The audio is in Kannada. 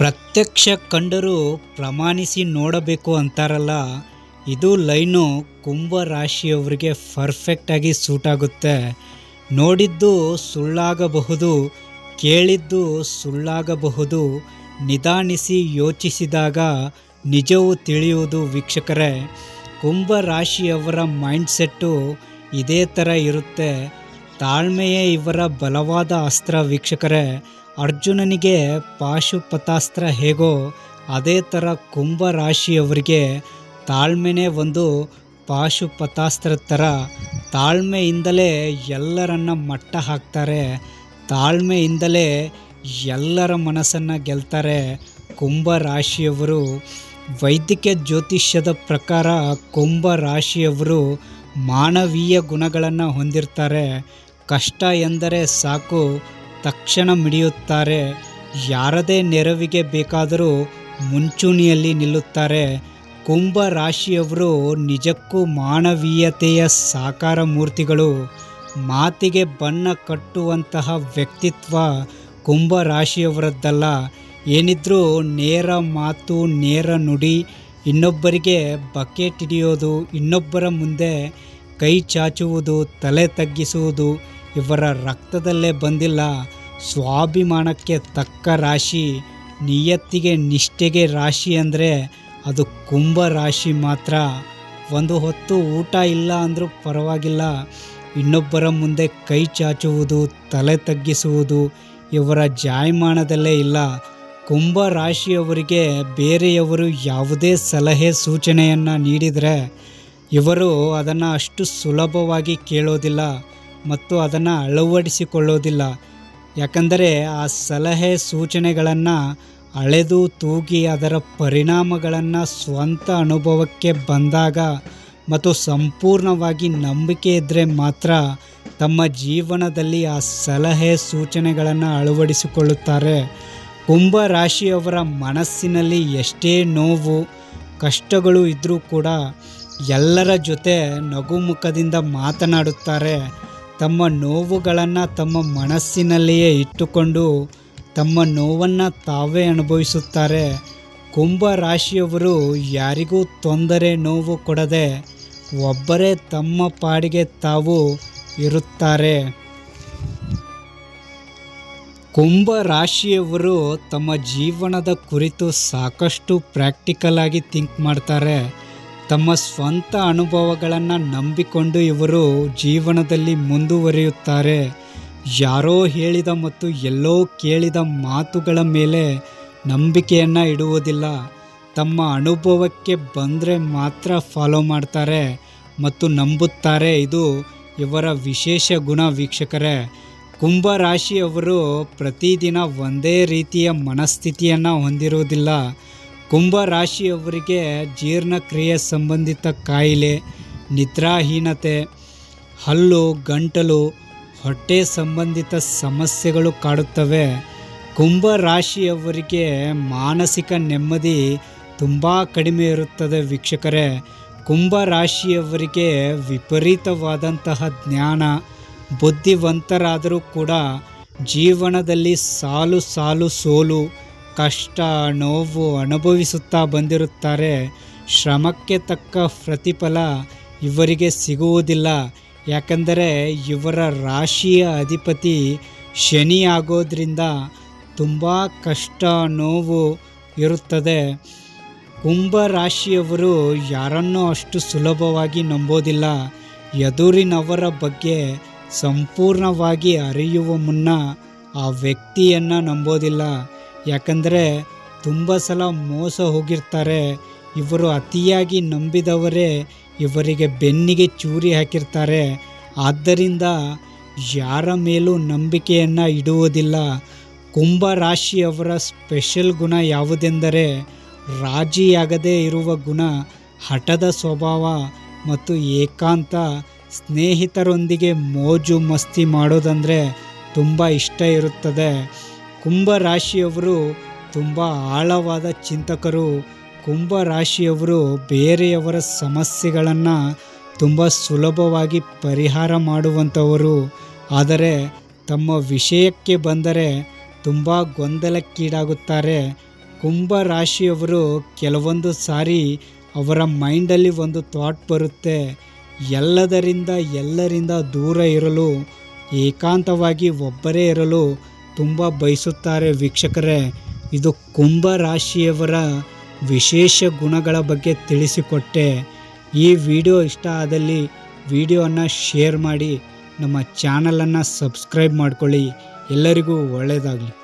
ಪ್ರತ್ಯಕ್ಷ ಕಂಡರೂ ಪ್ರಮಾಣಿಸಿ ನೋಡಬೇಕು ಅಂತಾರಲ್ಲ, ಇದು ಲೈನು ಕುಂಭ ರಾಶಿಯವರಿಗೆ ಪರ್ಫೆಕ್ಟಾಗಿ ಸೂಟ್ ಆಗುತ್ತೆ. ನೋಡಿದ್ದು ಸುಳ್ಳಾಗಬಹುದು, ಕೇಳಿದ್ದು ಸುಳ್ಳಾಗಬಹುದು, ನಿಧಾನಿಸಿ ಯೋಚಿಸಿದಾಗ ನಿಜವು ತಿಳಿಯುವುದು ವೀಕ್ಷಕರೇ. ಕುಂಭ ರಾಶಿಯವರ ಮೈಂಡ್ಸೆಟ್ಟು ಇದೇ ಥರ ಇರುತ್ತೆ. ತಾಳ್ಮೆಯೇ ಇವರ ಬಲವಾದ ಅಸ್ತ್ರ ವೀಕ್ಷಕರೇ. ಅರ್ಜುನನಿಗೆ ಪಾಶುಪತಾಸ್ತ್ರ ಹೇಗೋ ಅದೇ ಥರ ಕುಂಭ ರಾಶಿಯವರಿಗೆ ತಾಳ್ಮೆನೇ ಒಂದು ಪಾಶುಪತಾಸ್ತ್ರ ಥರ. ತಾಳ್ಮೆಯಿಂದಲೇ ಎಲ್ಲರನ್ನ ಮಟ್ಟ ಹಾಕ್ತಾರೆ. ತಾಳ್ಮೆಯಿಂದಲೇ ಎಲ್ಲರ ಮನಸ್ಸನ್ನು ಗೆಲ್ತಾರೆ. ಕುಂಭ ರಾಶಿಯವರು ವೈದ್ಯಕೀಯ ಜ್ಯೋತಿಷ್ಯದ ಪ್ರಕಾರ ಕುಂಭ ರಾಶಿಯವರು ಮಾನವೀಯ ಗುಣಗಳನ್ನು ಹೊಂದಿರ್ತಾರೆ. ಕಷ್ಟ ಎಂದರೆ ಸಾಕು ತಕ್ಷಣ ಮಿಡಿಯುತ್ತಾರೆ. ಯಾರದೇ ನೆರವಿಗೆ ಬೇಕಾದರೂ ಮುಂಚೂಣಿಯಲ್ಲಿ ನಿಲ್ಲುತ್ತಾರೆ. ಕುಂಭ ರಾಶಿಯವರು ನಿಜಕ್ಕೂ ಮಾನವೀಯತೆಯ ಸಾಕಾರ ಮೂರ್ತಿಗಳು. ಮಾತಿಗೆ ಬಣ್ಣ ಕಟ್ಟುವಂತಹ ವ್ಯಕ್ತಿತ್ವ ಕುಂಭ ರಾಶಿಯವರದ್ದಲ್ಲ. ಏನಿದ್ರೂ ನೇರ ಮಾತು, ನೇರ ನುಡಿ, ಇನ್ನೊಬ್ಬರಿಗೆ ಬಕೆಟ್ ಹಿಡಿಯೋದು, ಇನ್ನೊಬ್ಬರ ಮುಂದೆ ಕೈ ಚಾಚುವುದು, ತಲೆ ತಗ್ಗಿಸುವುದು ಇವರ ರಕ್ತದಲ್ಲೇ ಬಂದಿಲ್ಲ. ಸ್ವಾಭಿಮಾನಕ್ಕೆ ತಕ್ಕ ರಾಶಿ, ನಿಯತ್ತಿಗೆ ನಿಷ್ಠೆಗೆ ರಾಶಿ ಅಂದರೆ ಅದು ಕುಂಭ ರಾಶಿ ಮಾತ್ರ. ಒಂದು ಹೊತ್ತು ಊಟ ಇಲ್ಲ ಅಂದರೂ ಪರವಾಗಿಲ್ಲ. ಇನ್ನೊಬ್ಬರ ಮುಂದೆ ಕೈ ಚಾಚುವುದು, ತಲೆ ತಗ್ಗಿಸುವುದು ಇವರ ಜಾಯಮಾನದಲ್ಲೇ ಇಲ್ಲ. ಕುಂಭ ರಾಶಿಯವರಿಗೆ ಬೇರೆಯವರು ಯಾವುದೇ ಸಲಹೆ, ಸೂಚನೆಯನ್ನು ನೀಡಿದರೆ ಇವರು ಅದನ್ನು ಅಷ್ಟು ಸುಲಭವಾಗಿ ಕೇಳೋದಿಲ್ಲ. ಮತ್ತು ಅದನ್ನು ಅಳವಡಿಸಿಕೊಳ್ಳೋದಿಲ್ಲ. ಯಾಕಂದರೆ ಆ ಸಲಹೆ ಸೂಚನೆಗಳನ್ನು ಅಳೆದು ತೂಗಿ ಅದರ ಪರಿಣಾಮಗಳನ್ನು ಸ್ವಂತ ಅನುಭವಕ್ಕೆ ಬಂದಾಗ ಮತ್ತು ಸಂಪೂರ್ಣವಾಗಿ ನಂಬಿಕೆ ಇದ್ದರೆ ಮಾತ್ರ ತಮ್ಮ ಜೀವನದಲ್ಲಿ ಆ ಸಲಹೆ ಸೂಚನೆಗಳನ್ನು ಅಳವಡಿಸಿಕೊಳ್ಳುತ್ತಾರೆ. ಕುಂಭ ರಾಶಿಯವರ ಮನಸ್ಸಿನಲ್ಲಿ ಎಷ್ಟೇ ನೋವು, ಕಷ್ಟಗಳು ಇದ್ದರೂ ಕೂಡ ಎಲ್ಲರ ಜೊತೆ ನಗುಮುಖದಿಂದ ಮಾತನಾಡುತ್ತಾರೆ. ತಮ್ಮ ನೋವುಗಳನ್ನು ತಮ್ಮ ಮನಸ್ಸಿನಲ್ಲಿಯೇ ಇಟ್ಟುಕೊಂಡು ತಮ್ಮ ನೋವನ್ನು ತಾವೇ ಅನುಭವಿಸುತ್ತಾರೆ. ಕುಂಭ ರಾಶಿಯವರು ಯಾರಿಗೂ ತೊಂದರೆ ನೋವು ಕೊಡದೆ ಒಬ್ಬರೇ ತಮ್ಮ ಪಾಡಿಗೆ ತಾವು ಇರುತ್ತಾರೆ. ಕುಂಭ ರಾಶಿಯವರು ತಮ್ಮ ಜೀವನದ ಕುರಿತು ಸಾಕಷ್ಟು ಪ್ರಾಕ್ಟಿಕಲ್ ಆಗಿ ಥಿಂಕ್ ಮಾಡ್ತಾರೆ. ತಮ್ಮ ಸ್ವಂತ ಅನುಭವಗಳನ್ನು ನಂಬಿಕೊಂಡು ಇವರು ಜೀವನದಲ್ಲಿ ಮುಂದುವರಿಯುತ್ತಾರೆ. ಯಾರೋ ಹೇಳಿದ ಮತ್ತು ಎಲ್ಲೋ ಕೇಳಿದ ಮಾತುಗಳ ಮೇಲೆ ನಂಬಿಕೆಯನ್ನು ಇಡುವುದಿಲ್ಲ. ತಮ್ಮ ಅನುಭವಕ್ಕೆ ಬಂದರೆ ಮಾತ್ರ ಫಾಲೋ ಮಾಡ್ತಾರೆ ಮತ್ತು ನಂಬುತ್ತಾರೆ. ಇದು ಇವರ ವಿಶೇಷ ಗುಣ ವೀಕ್ಷಕರೇ. ಕುಂಭ ರಾಶಿಯವರು ಪ್ರತಿದಿನ ಒಂದೇ ರೀತಿಯ ಮನಸ್ಥಿತಿಯನ್ನು ಹೊಂದಿರುವುದಿಲ್ಲ. ಕುಂಭ ರಾಶಿಯವರಿಗೆ ಜೀರ್ಣಕ್ರಿಯೆ ಸಂಬಂಧಿತ ಕಾಯಿಲೆ, ನಿದ್ರಾಹೀನತೆ, ಹಲ್ಲು, ಗಂಟಲು, ಹೊಟ್ಟೆ ಸಂಬಂಧಿತ ಸಮಸ್ಯೆಗಳು ಕಾಡುತ್ತವೆ. ಕುಂಭ ರಾಶಿಯವರಿಗೆ ಮಾನಸಿಕ ನೆಮ್ಮದಿ ತುಂಬ ಕಡಿಮೆ ಇರುತ್ತದೆ ವೀಕ್ಷಕರೇ. ಕುಂಭ ರಾಶಿಯವರಿಗೆ ವಿಪರೀತವಾದಂತಹ ಜ್ಞಾನ, ಬುದ್ಧಿವಂತರಾದರೂ ಕೂಡ ಜೀವನದಲ್ಲಿ ಸಾಲು ಸಾಲು ಸೋಲು ಕಷ್ಟ, ನೋವು ಅನುಭವಿಸುತ್ತಾ ಬಂದಿರುತ್ತಾರೆ. ಶ್ರಮಕ್ಕೆ ತಕ್ಕ ಪ್ರತಿಫಲ ಇವರಿಗೆ ಸಿಗುವುದಿಲ್ಲ. ಯಾಕಂದರೆ ಇವರ ರಾಶಿಯ ಅಧಿಪತಿ ಶನಿ ಆಗೋದ್ರಿಂದ ತುಂಬ ಕಷ್ಟ, ನೋವು ಇರುತ್ತದೆ. ಕುಂಭ ರಾಶಿಯವರು ಯಾರನ್ನೂ ಅಷ್ಟು ಸುಲಭವಾಗಿ ನಂಬೋದಿಲ್ಲ. ಎದುರಿನವರ ಬಗ್ಗೆ ಸಂಪೂರ್ಣವಾಗಿ ಅರಿಯುವ ಮುನ್ನ ಆ ವ್ಯಕ್ತಿಯನ್ನು ನಂಬೋದಿಲ್ಲ. ಯಾಕಂದರೆ ತುಂಬ ಸಲ ಮೋಸ ಹೋಗಿರ್ತಾರೆ. ಇವರು ಅತಿಯಾಗಿ ನಂಬಿದವರೇ, ಇವರಿಗೆ ಬೆನ್ನಿಗೆ ಚೂರಿ ಹಾಕಿರ್ತಾರೆ. ಆದ್ದರಿಂದ ಯಾರ ಮೇಲೂ ನಂಬಿಕೆಯನ್ನು ಇಡುವುದಿಲ್ಲ. ಕುಂಭ ರಾಶಿಯವರ ಸ್ಪೆಷಲ್ ಗುಣ ಯಾವುದೆಂದರೆ, ರಾಜಿಯಾಗದೇ ಇರುವ ಗುಣ ಹಠದ ಸ್ವಭಾವ ಮತ್ತು ಏಕಾಂತ, ಸ್ನೇಹಿತರೊಂದಿಗೆ ಮೋಜು ಮಸ್ತಿ ಮಾಡೋದಂದರೆ ತುಂಬ ಇಷ್ಟ ಇರುತ್ತದೆ. ಕುಂಭ ರಾಶಿಯವರು ತುಂಬ ಆಳವಾದ ಚಿಂತಕರು. ಕುಂಭ ರಾಶಿಯವರು ಬೇರೆಯವರ ಸಮಸ್ಯೆಗಳನ್ನು ತುಂಬ ಸುಲಭವಾಗಿ ಪರಿಹಾರ ಮಾಡುವಂಥವರು. ಆದರೆ ತಮ್ಮ ವಿಷಯಕ್ಕೆ ಬಂದರೆ ತುಂಬ ಗೊಂದಲಕ್ಕೀಡಾಗುತ್ತಾರೆ. ಕುಂಭ ರಾಶಿಯವರು ಕೆಲವೊಂದು ಸಾರಿ ಅವರ ಮೈಂಡಲ್ಲಿ ಒಂದು ಥಾಟ್ ಬರುತ್ತೆ. ಎಲ್ಲದರಿಂದ ಎಲ್ಲರಿಂದ ದೂರ ಇರಲು, ಏಕಾಂತವಾಗಿ ಒಬ್ಬರೇ ಇರಲು ತುಂಬ ಬಯಸುತ್ತಾರೆ ವೀಕ್ಷಕರೇ. ಇದು ಕುಂಭ ರಾಶಿಯವರ ವಿಶೇಷ ಗುಣಗಳ ಬಗ್ಗೆ ತಿಳಿಸಿಕೊಟ್ಟೆ. ಈ ವಿಡಿಯೋ ಇಷ್ಟ ಆದಲ್ಲಿ ವಿಡಿಯೋವನ್ನು ಶೇರ್ ಮಾಡಿ. ನಮ್ಮ ಚಾನಲನ್ನು ಸಬ್ಸ್ಕ್ರೈಬ್ ಮಾಡ್ಕೊಳ್ಳಿ. ಎಲ್ಲರಿಗೂ ಒಳ್ಳೆಯದಾಗಲಿ.